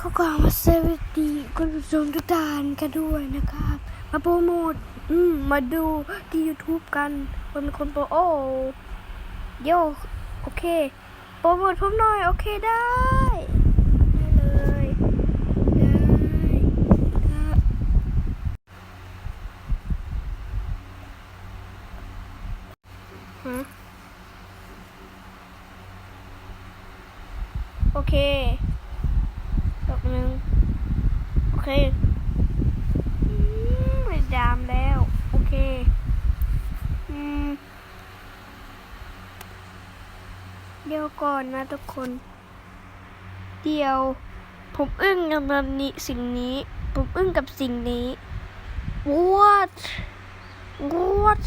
กว่ามาสวัสดีคุณผู้ชมทุกท่านกันด้วยนะครับ มาโปรโมทอืมมาดูที่ YouTube กันคนคนโปรโอ้โยโอเค โปรโมทผมหน่อย โอเคได้ได้เลยได้ได้ฮะโอเค หนึ่งโอเคไม่ดามแล้ว โอเค อืม เดี๋ยวก่อนนะทุกคน เดี๋ยว ผมอึ้งกับแบบนี้สิ่งนี้ ผมอึ้งกับสิ่งนี้ what what